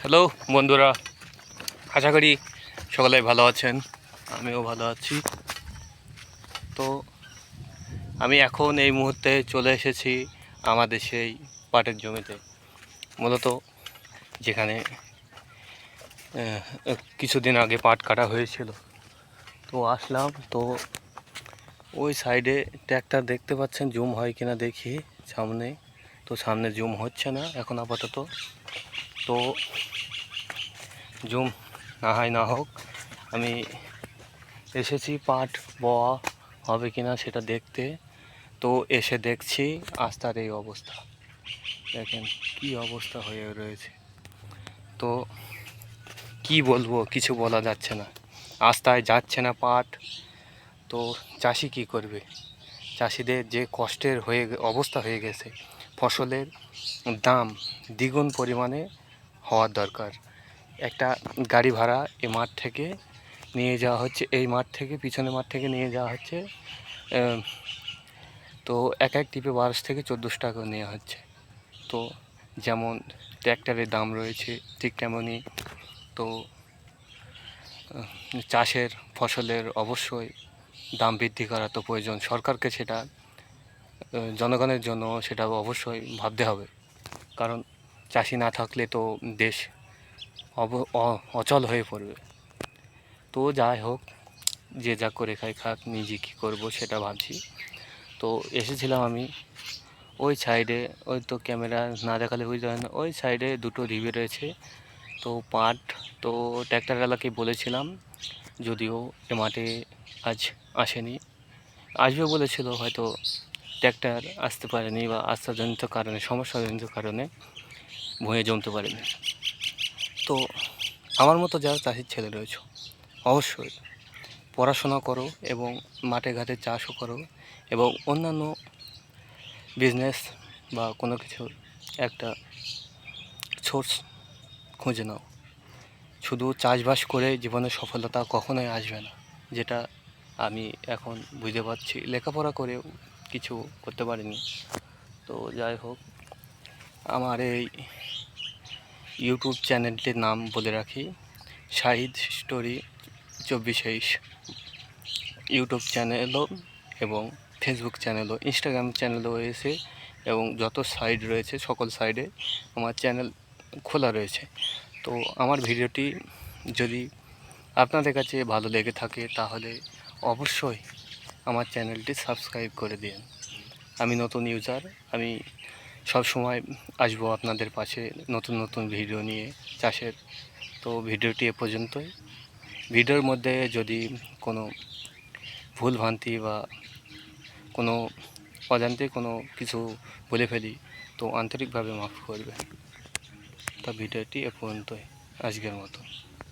Hello বন্ধুরা, আশা করি সকলে ভালো আছেন, আমিও ভালো আছি। তো আমি এখন এই মুহূর্তে চলে এসেছি আমাদের সেই পাটের জমিতে, মূলত যেখানে কিছুদিন আগে পাট কাটা হয়েছিল। তো আসলাম, তো ওই সাইডে ট্র্যাক্টর দেখতে পাচ্ছেন, জুম হয় কিনা দেখি, সামনে। তো সামনে জুম হচ্ছে না এখন আপাতত। তো জুম না হয় না হোক, আমি এসেছি পাট বওয়া হবে কিনা সেটা দেখতে। তো এসে দেখছি আস্তার এই অবস্থা। দেখেন কি অবস্থা হয়ে রয়েছে। তো কি বলব, কিছু বলা যাচ্ছে না। আস্তায় যাচ্ছে না পাট তো চাষি কি করবে? চাষিদের যে কষ্টের হয়ে অবস্থা হয়ে গেছে, ফসলের দাম দ্বিগুণ পরিমাণে হওয়ার দরকার। একটা গাড়ি ভাড়া এ মাঠ থেকে নিয়ে যাওয়া হচ্ছে, এই মাঠ থেকে পিছনের মাঠ থেকে নিয়ে যাওয়া হচ্ছে তো এক এক টিপে বারোশো থেকে চোদ্দোশো টাকা নেওয়া হচ্ছে। তো যেমন ট্র্যাক্টরের দাম রয়েছে, ঠিক তেমনই তো চাষের ফসলের অবশ্যই দাম বৃদ্ধি করা তো প্রয়োজন। সরকারকে সেটা জনগণের জন্য সেটা অবশ্যই ভাবতে হবে। কারণ চাষি না থাকলে তো দেশ অব অচল হয়ে পড়বে। তো যাই হোক, যে যা করে খাই খাক, নিজে কী করব সেটা ভাবছি। তো এসেছিলাম আমি ওই সাইডে ওই তো ক্যামেরা না দেখালে বুঝতে পারেন না, ওই সাইডে দুটো ঢিবি রয়েছে। তো পাট, তো ট্র্যাক্টরওয়ালাকে বলেছিলাম যদিও এ মাঠে আজ আসেনি। আসবে বলেছিল হয়তো ট্র্যাক্টর আসতে পারেনি বা আস্থাজনিত কারণে, সমস্যাজনিত কারণে ভুঁয়ে জমতে পারেনি। তো আমার মতো যারা চাষির ছেলে রয়েছে, অবশ্যই পড়াশোনা করো এবং মাঠে ঘাটে চাষও করো এবং অন্যান্য বিজনেস বা কোনো কিছু একটা সোর্স খুঁজে নাও। শুধু চাষবাস করে জীবনে সফলতা কখনোই আসবে না, যেটা আমি এখন বুঝতে পারছি। লেখাপড়া করেও কিছু করতে পারিনি। তো যাই হোক, আমার এই ইউটিউব চ্যানেলটির নাম বলে রাখি, শাহিদ স্টোরি চব্বিশ ইউটিউব চ্যানেলও এবং ফেসবুক চ্যানেলও, ইনস্টাগ্রাম চ্যানেলও রয়েছে এবং যত সাইড রয়েছে, সকল সাইডে আমার চ্যানেল খোলা রয়েছে। তো আমার ভিডিওটি যদি আপনাদের কাছে ভালো লেগে থাকে তাহলে অবশ্যই আমার চ্যানেলটি সাবস্ক্রাইব করে দিন। আমি নতুন ইউজার, আমি সব সময় আসব আপনাদের পাশে নতুন নতুন ভিডিও নিয়ে চাষের। তো ভিডিওটি এ পর্যন্তই। ভিডিওর মধ্যে যদি কোনো ভুল ভ্রান্তি বা কোনো অজান্তে কোনো কিছু বলে ফেলি, তো আন্তরিকভাবে মাফ করবে তা ভিডিওটি এ পর্যন্তই। আজকের মতো।